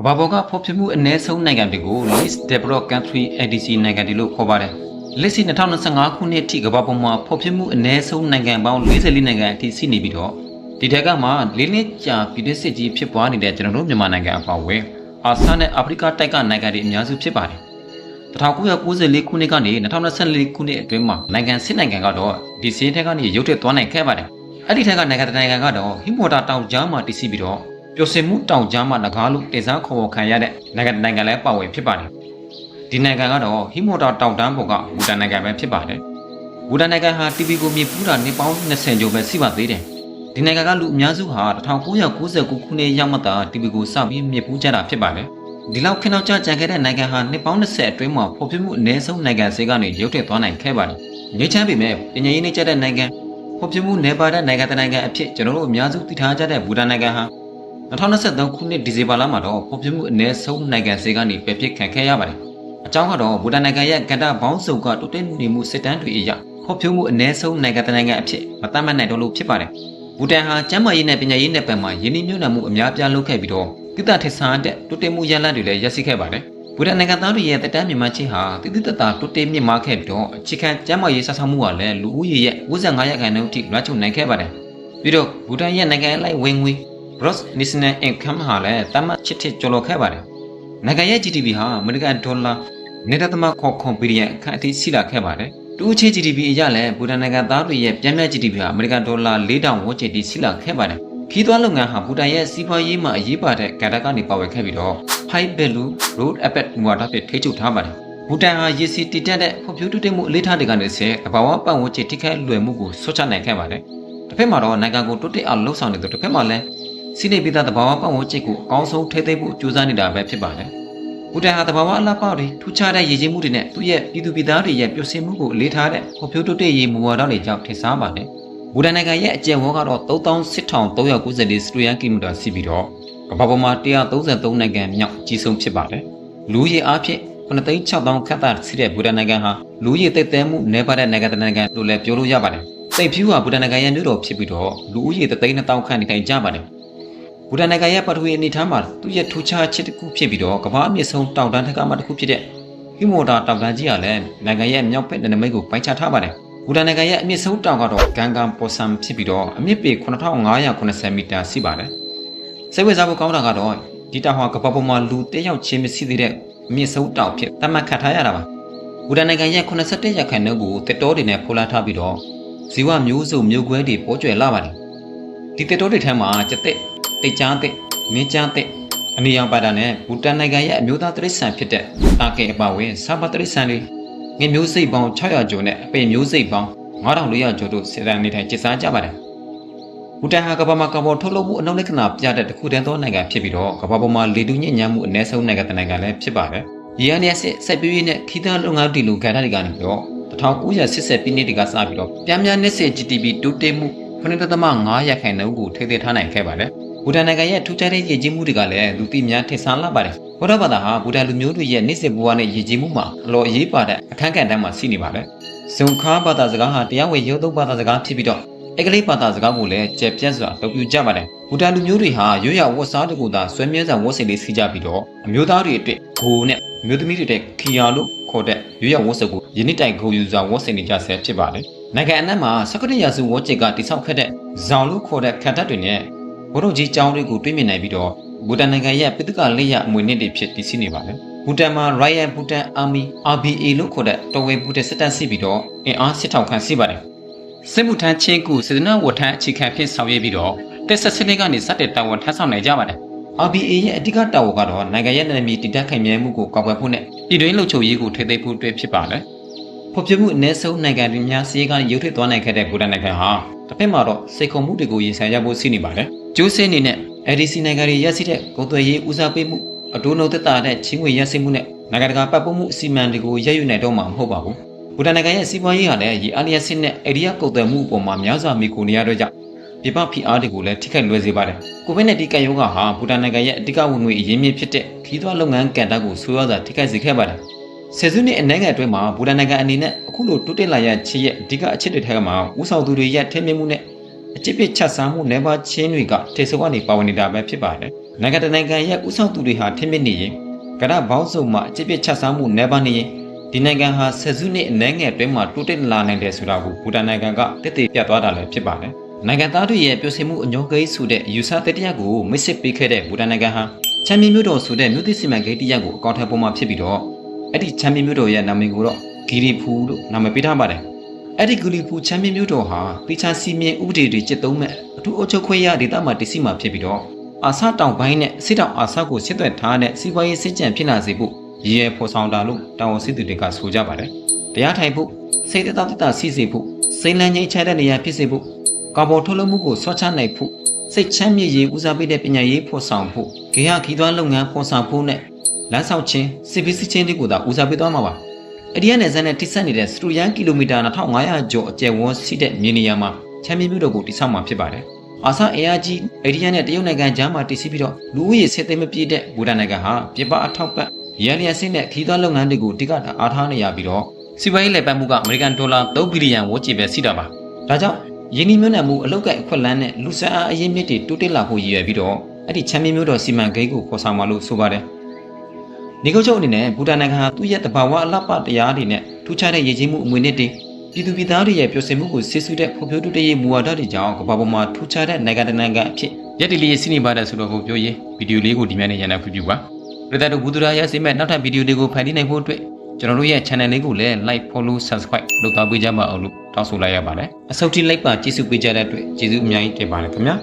ကမ္ဘာပေါ်ကဖော်ပြမှုအ ਨੇ ဆုံးနိုင်ငံတွေကို Least Developed Country ADC နိုင်ငံတွေလို့ခေါ်ပါတယ်။လက်ရှိ2025ခုနှစ်အထိကမ္ဘာပေါ်မှာဖော်ပြမှုအ ਨੇ ဆုံးနိုင်ငံပေါင်း44နိုင်ငံအထိရှိနေပြီးတော့ဒီထက်ကမှလေးနှစ်ကြာပြည်တွင်းစစ်ကြီးဖြစ်ပွားနေတဲ့ကျွန်တော်တို့မြန်မာနိုင်ငံအပါအဝင်အာဆန်နဲ့အာဖရိကတိုက်ကနိုင်ငံတွေအများစုဖြစ်ပါတယ်။1994ခုနှစ်ကနေ2024ခုနှစ်အတွင်းမှာနိုင်ငံစစ်နိုင်ငံကတော့ဒီစင်းထက်ကနေရုတ်ထွက်သွားနိုင်ခဲ့ပါတယ်။အဲ့ဒီထက်ကနိုင်ငံတစ်နိုင်ငံကတော့ဟီမိုတာတောင်ကြားမှာတည်ရှိပြီးတော့ ပျော်စင်မှုတောင်ကြားမှာငကားလို့တင်စားခေါ်ခေါ်ခံရတဲ့နိုင်ငံတစ်နိုင်ငံလည်းပါဝင်ဖြစ်ပါတယ်။ဒီနိုင်ငံကတော့ဟီမိုတာတောင်တန်းပေါ်ကဘူတန်နိုင်ငံပဲဖြစ်ပါတယ်။ဘူတန်နိုင်ငံဟာတီဗီကိုမြေပူးတာနေပေါင်း20ကျော်ပဲရှိပါသေးတယ်။ဒီနိုင်ငံကလူအများစုဟာ1999ခုနှစ်ရောက်မှသာတီဗီကိုစပြီးမြေပူးကြတာဖြစ်ပါတယ်။ဒီလောက်ခင်းနောက်ကျကြံခဲ့တဲ့နိုင်ငံဟာနှစ်ပေါင်း20အတွင်းမှာဖော်ပြမှုအနည်းဆုံးနိုင်ငံစေကနေရုတ်ထွက်သွားနိုင်ခဲ့ပါတယ်။ငြိမ်းချမ်းပေမဲ့ပညာရေးနဲ့ကျတဲ့နိုင်ငံဖော်ပြမှုနေပါတဲ့နိုင်ငံတနိုင်ငံအဖြစ်ကျွန်တော်တို့အများစုသိထားကြတဲ့ဘူတန်နိုင်ငံဟာ 2023ခုနှစ်ဒီဇင်ဘာလမှာတော့ဖော်ပြမှုအနည်းဆုံးနိုင်ငံစေကနေပယ်ပစ်ခံခဲ့ရပါတယ်။အကြောင်းကတော့ဘူတန်နိုင်ငံရဲ့ကန္တာဘောင်းစုံကတိုးတက်နေမှုစစ်တမ်းတွေအရဖော်ပြမှုအနည်းဆုံးနိုင်ငံတနိုင်ငံအဖြစ်မသတ်မှတ်နိုင်တော့လို့ဖြစ်ပါတယ်။ဘူတန်ဟာကျန်းမာရေးနဲ့ပညာရေးနယ်ပယ်မှာယင်းနှိမ့်ညွတ်နှံမှုအများပြားလုပ်ခဲ့ပြီးတော့တိတထက်ဆန်းတဲ့တိုးတက်မှုရလဒ်တွေလည်းရရှိခဲ့ပါတယ်။ဘူတန်နိုင်ငံသားတွေရဲ့တက်တမ်းမြန်မာချင်းဟာတိတိတတ်တာတိုးတက်မြင့်မားခဲ့ပြီးတော့အခြေခံကျန်းမာရေးဆက်ဆံမှုကလည်းလူဦးရေရဲ့55ရာခိုင်နှုန်းအထိလွှမ်းခြုံနိုင်ခဲ့ပါတယ်။ပြီးတော့ဘူတန်ရဲ့နိုင်ငံအလိုက်ဝင်ငွေ gross national income ဟာလည်းတမတ်ချစ်ချစ်ကျော်လွန်ခဲ့ပါတယ်။နိုင်ငံရဲ့ GDP ဟာအမေရိကန်ဒေါ်လာ1.9ဘီလီယံအခန့်အထိရှိလာခဲ့ပါတယ်။တူအချင်း GDP အရလည်းဘူတန်နိုင်ငံသားတွေရဲ့ပြန်မြတ် GDP ဟာအမေရိကန်ဒေါ်လာ4000ဝန်းကျင်ထိရှိလာခဲ့ပါတယ်။ခီးသွွားလုပ်ငန်းဟာဘူတန်ရဲ့စီးပွားရေးမှာအရေးပါတဲ့ကဏ္ဍကနေပါဝင်ခဲ့ပြီးတော့ high value road effect မူဝါဒဖြင့်ထိချုပ်ထားပါတယ်။ဘူတန်ဟာရေစီတည်တက်တဲ့ဖွံ့ဖြိုးတိုးတက်မှုအလေးထားတွေကနေဆက်တဘာဝပတ်ဝန်းကျင်ထိခိုက်လွယ်မှုကိုဆွတ်ချနိုင်ခဲ့ပါတယ်။တစ်ဖက်မှာတော့နိုင်ငံကိုတိုးတက်အောင်လှုပ်ဆောင်နေသူတစ်ဖက်မှာလည်း စီးနေပြီးသားတဘာဝပတ်ဝန်းကျင်ကိုအကောင်းဆုံးထိသိမ်းဖို့ကြိုးစားနေတာပဲဖြစ်ပါတယ်။ဘူတန်ဟာတဘာဝအလားပေါက်တွေထူးခြားတဲ့ရည်ရည်မှုတွေနဲ့သူ့ရဲ့ပြည်သူပြည်သားတွေရဲ့ပျော်စင်မှုကိုအလေးထားတဲ့ဖွံ့ဖြိုးတိုးတက်ရေးမူဝါဒတွေကြောင့်ထင်ရှားပါတယ်။ဘူတန်နိုင်ငံရဲ့အကျယ်ဝန်းကတော့3694စတူရန်ကီလိုမီတာရှိပြီးတော့ကမ္ဘာပေါ်မှာ133နိုင်ငံမြောက်ကြီးဆုံးဖြစ်ပါတယ်။လူကြီးအားဖြင့်9,6000ခန့်သာရှိတဲ့ဘူတန်နိုင်ငံဟာလူကြီးတိတ်တဲမှုနေပါတဲ့နိုင်ငံတစ်နိုင်ငံလို့လည်းပြောလို့ရပါတယ်။စိတ်ဖြူဟာဘူတန်နိုင်ငံရဲ့မြို့တော်ဖြစ်ပြီးတော့လူဦးရေ3,000ခန့်နေထိုင်ကြပါတယ်။ ဘူတန်နိုင်ငံရဲ့ပထဝီအနေထားမှာသူ့ရဲ့ထူးခြားချက်တစ်ခုဖြစ်ပြီးတော့ကမ္ဘာအမြင့်ဆုံးတောင်တန်းထက်ကမှတစ်ခုဖြစ်တဲ့ဟီမိုတာတောင်တန်းကြီးကလည်းနိုင်ငံရဲ့မြောက်ဘက်နယ်နိမိတ်ကိုပိုင်းခြားထားပါတယ်။ဘူတန်နိုင်ငံရဲ့အမြင့်ဆုံးတောင်ကတော့ဂန်ဂန်ပေါ်ဆမ်ဖြစ်ပြီးတော့အမြင့်ပေ9580မီတာရှိပါတယ်။စိတ်ဝင်စားဖို့ကောင်းတာကတော့ဒီတောင်ဟာကမ္ဘာပေါ်မှာလူတစ်ယောက်ချင်းမရှိသေးတဲ့အမြင့်ဆုံးတောင်ဖြစ်သတ်မှတ်ခတ်ထားရတာပါ။ဘူတန်နိုင်ငံရဲ့87ရာခိုင်နှုန်းကိုတက်တော်တွေနဲ့ဖိုးလာထားပြီးတော့ဇီဝမျိုးစုံမျိုးကွဲတွေပေါ်ကျွယ်လာပါတယ်။ဒီတက်တော်တွေထဲမှာကျက်တဲ့ တိတ်ချားတဲ့မင်းချားတဲ့အနီရောင်ပါတာနဲ့ဘူတန်နိုင်ငံရဲ့အမျိုးသားတရိษံဖြစ်တဲ့တာကင်အပါဝင်စာပတရိษံတွေငင်မျိုးစိတ်ပေါင်း600ကျော်နဲ့အပေမျိုးစိတ်ပေါင်း9400ကျော်တို့စေတံနေထိုင်ကျစားကြပါတယ်။ဘူတန်ဟာကမ္ဘာမှာကမ္ဘောထုတ်လုပ်မှုအနောက်လက္ခဏာပြတဲ့တစ်ခုတည်းသောနိုင်ငံဖြစ်ပြီးတော့ကမ္ဘာပေါ်မှာလေတူညဉ့်ညမ်းမှုအနည်းဆုံးနိုင်ငံတစ်နိုင်ငံလည်းဖြစ်ပါတယ်။ရေအန်ရစစ်စိုက်ပျိုးရေးနဲ့ခီးသားလုပ်ငန်းတီလူကဏ္ဍတွေကနေပြီးတော့1980ပြည့်နှစ်တွေကစပြီးတော့ပြန်ပြန်နှစ်စစ် GDP တိုးတက်မှု9.5ရာခိုင်နှုန်းကိုထိသိထားနိုင်ခဲ့ပါတယ်။ ဘူတန်နိုင်ငံရဲ့ထူးခြားတဲ့ရည်ကြီးမှုတွေကလည်းလူသိများထင်ရှားလာပါတယ်။ဘောဓဘာသာဟာဘူတန်လူမျိုးတွေရဲ့နေ့စဉ်ဘဝနဲ့ရည်ကြီးမှုမှာအလော်အရေးပါတဲ့အခန်းကဏ္ဍမှာရှိနေပါတယ်။ဇုံခါဘာသာစကားဟာတရားဝင်ရုပ်သုံးဘာသာစကားဖြစ်ပြီးတော့အင်္ဂလိပ်ဘာသာစကားကိုလည်းကျယ်ပြန့်စွာလုပ်ပြကြပါတယ်။ဘူတန်လူမျိုးတွေဟာရွရဝတ်စားတကူသာဆွဲမြဲစွာဝတ်ဆင်လေးစီကြပြီးတော့အမျိုးသားတွေအတွက်ဂိုနဲ့အမျိုးသမီးတွေအတွက်ခီယာလို့ခေါ်တဲ့ရွရဝတ်စကိုယနေ့တိုင်ဂိုယူစွာဝတ်ဆင်နေကြဆဲဖြစ်ပါတယ်။နိုင်ငံအနှံ့မှာစက္ကရရာစုဝတ်ကျစ်ကတိဆောက်ခဲ့တဲ့ဇောင်လို့ခေါ်တဲ့ခန္ဓာတွေနဲ့ ဘုရုကြီးကျောင်းတွေကိုတွေ့မြင်နိုင်ပြီးတော့ဘူတန်နိုင်ငံရဲ့ပိဋကလက်ရအမွေနှစ်တွေဖြစ်တည်ရှိနေပါတယ်။ဘူတန်မှာ Royal Bhutan Army RBA လို့ခေါ်တဲ့တော်ဝဲဘူတန်စစ်တပ်ရှိပြီးတော့အင်အားစစ်ထောက်ခန့်ရှိပါတယ်။စစ်မှုထမ်းချင်းကူစေတနာဝတ်ထမ်းအခြေခံဖြစ်ဆောင်ရွက်ပြီးတော့တက်ဆက်စလေးကနေစတဲ့တာဝန်ထမ်းဆောင်နိုင်ကြပါတယ်။ RBA ရဲ့အဓိကတာဝန်ကတော့နိုင်ငံရဲ့နယ်မြေတည်တံ့ခိုင်မြဲမှုကိုကာကွယ်ဖို့နဲ့ပြည်တွင်းလှုပ်ချုပ်ရေးကိုထိသိမ်းဖို့အတွက်ဖြစ်ပါတယ်။ဖော်ပြမှုအ ਨੇ ဆုံးနိုင်ငံတွေများစီးကနေရုပ်ထွေးသွားနိုင်ခဲ့တဲ့ဘူတန်နိုင်ငံဟာတစ်ဖက်မှာတော့စိတ်ခုံမှုတွေကိုရင်ဆိုင်ရဖို့ရှိနေပါတယ်။ ကျိုးစင်းအနေနဲ့ ADC နိုင်ငံတွေရရှိတဲ့ကုန်သွယ်ရေးဦးစားပေးမှုအတိုးနှုတ်သက်တာတဲ့ချင်းငွေရရှိမှုနဲ့နိုင်ငံတကာပတ်ပုံမှုအစီအမံတွေကိုရယူနိုင်တော့မှာမဟုတ်ပါဘူး။ဘူတန်နိုင်ငံရဲ့စီးပွားရေးဟာလည်းရေအားလျက်စစ်နဲ့အေရီးယားကုန်သွယ်မှုအပေါ်မှာများစွာမိကိုနေရတော့ကြောင့်ပြပဖိအားတွေကိုလည်းထိခိုက်လွယ်စေပါတယ်။ကိုဗစ်နဲ့ဒီကပ်ရောဂါဟာဘူတန်နိုင်ငံရဲ့အဓိကဝင်ငွေအရင်းမြစ်ဖြစ်တဲ့ခီးသွွားလုပ်ငန်းကဏ္ဍကိုဆိုးရွားစွာထိခိုက်စေခဲ့ပါတယ်။ဆယ်စုနှစ်အနည်းငယ်အတွင်းမှာဘူတန်နိုင်ငံအနေနဲ့အခုလိုတိုးတက်လာရချစ်ရဲ့အဓိကအချက်တွေထဲမှာဥဆောင်သူတွေရဲ့ထိမြင့်မှုနဲ့ အချစ်ပစ်ချက်စားမှုနေပါချင်းတွေကထေဆုံကနေပါဝင်နေတာပဲဖြစ်ပါတယ်။နိုင်ငံတကာနိုင်ငံရဲ့ဥဆောင်သူတွေဟာထင်မြင်နေရင်ကရဘောင်းစုံမှာအကျစ်ပြစ်ချက်စားမှုနေပါနေရင်ဒီနိုင်ငံဟာဆယ်စုနှစ်အနည်းငယ်အတွင်းမှာတိုးတက်လာနိုင်တယ်ဆိုတာကိုဘူတန်နိုင်ငံကတည်တည်ပြသွားတာလည်းဖြစ်ပါတယ်။နိုင်ငံသားတွေရဲ့ပြောစင်မှုအညောကိန်းဆိုတဲ့ယူဆတဲ့တရားကိုမိတ်ဆက်ပေးခဲ့တဲ့ဘူတန်နိုင်ငံဟာချမ်းမြေမြို့တော်ဆိုတဲ့မြို့သစ်စီမံကိန်းတရားကိုအကောင့်ထဲပေါ်မှာဖြစ်ပြီးတော့အဲ့ဒီချမ်းမြေမြို့တော်ရဲ့နာမည်ကိုတော့ဂီရီဖူလို့နာမည်ပေးထားပါတယ်။ အဲ့ဒီဂီရီဖူချမ်းမြေမြို့တော်ဟာတိချာစီမင်းဥပဒေတွေကျင့်သုံးမဲ့အထူးအုပ်ချုပ်ခွင့်ရဒေသမှာတည်ရှိမှာဖြစ်ပြီးတော့အာဆတောင်ပိုင်းနဲ့စစ်တောင်အာဆကိုစစ်သွက်ထားတဲ့စီးပွားရေးစစ်ကြံဖြစ်လာစေဖို့ရည်ရွယ်ဖော်ဆောင်တာလို့တာဝန်ရှိသူတွေကဆိုကြပါတယ်။တရားထိုင်ဖို့စိတ်တသက်တစီစေဖို့စိန်လန်းငိမ့်ချတဲ့နေရာဖြစ်စေဖို့ကာဗွန်ထုတ်လုပ်မှုကိုဆွတ်ချနိုင်ဖို့စိတ်ချမ်းမြေ့ရေးဦးစားပေးတဲ့ပညာရေးဖော်ဆောင်ဖို့ဂေဟခီးသွွားလုပ်ငန်းဖော်ဆောင်ဖို့နဲ့လမ်းဆောင်ခြင်းစစ်ပစ္စည်းချင်းတွေကိုသာဦးစားပေးသွားမှာပါ။ အဒီယနယ်စပ်နဲ့တိဆက်နေတဲ့စထရူယန်ကီလိုမီတာ2500ကျော်အကျယ်ဝန်းရှိတဲ့မြေနေရာမှာချမ်းမြေ့မြို့တော်ကိုတိစောက်မှာဖြစ်ပါတယ်။အာဆာအေယာဂျီအဒီယနဲ့တရုတ်နိုင်ငံကြားမှာတည်ရှိပြီးတော့လူဦးရေစစ်သိမ်းမပြည့်တဲ့ဘူတန်နိုင်ငံဟာပြပအထောက်ပံ့ရန်လျက်စစ်နဲ့ခီးသွွားလုပ်ငန်းတွေကိုတိကတာအားထားနေရပြီးတော့စီးပွားရေးလည်ပတ်မှုကအမေရိကန်ဒေါ်လာ3ဘီလီယံဝန်းကျင်ပဲရှိတာပါ။ဒါကြောင့်ယင်းဒီမျိုးနယ်မှုအလောက်ကိုက်အခွက်လန်းနဲ့လူစအားအရင်မြစ်တွေတိုးတက်လာဖို့ရည်ရွယ်ပြီးတော့အဲ့ဒီချမ်းမြေမျိုးတော်စီမံကိန်းကိုပေါ်ဆောင်มาလို့ဆိုပါတယ်။ နေကုတ်ချုပ်အနေနဲ့ဘူတန်နိုင်ငံဟာသူ့ရဲ့တဘာဝအလှပတရားတွေနဲ့ထူးခြားတဲ့ရည်ကြီးမှုအမွေနှစ်တွေပြည်သူပြည်သားတွေရဲ့ပျော်ရွှင်မှုကိုဆစ်ဆူတဲ့ဖွံ့ဖြိုးတိုးတက်ရေးမူဝါဒတွေကြောင့်ကမ္ဘာပေါ်မှာထူးခြားတဲ့နိုင်ငံတစ်နိုင်ငံအဖြစ်ရက်တီလေးစီးနေပါတယ်ဆိုတော့ကိုပြောရေးဗီဒီယိုလေးကိုဒီများနဲ့ရန်နာပြပြပါပရိသတ်တို့ဘူဒရာရဲ့စီမဲ့နောက်ထပ်ဗီဒီယိုတွေကိုဖန်တီးနိုင်ဖို့အတွက်ကျွန်တော်တို့ရဲ့ channel လေးကိုလည်း like follow subscribe လုပ်သွားပေးကြပါအောင်လို့တောင်းဆိုလိုက်ရပါတယ်အဆုတ်တိလိုက်ပါကြည့်စုပေးကြတဲ့အတွက်ကျေးဇူးအများကြီးတင်ပါတယ်ခင်ဗျာ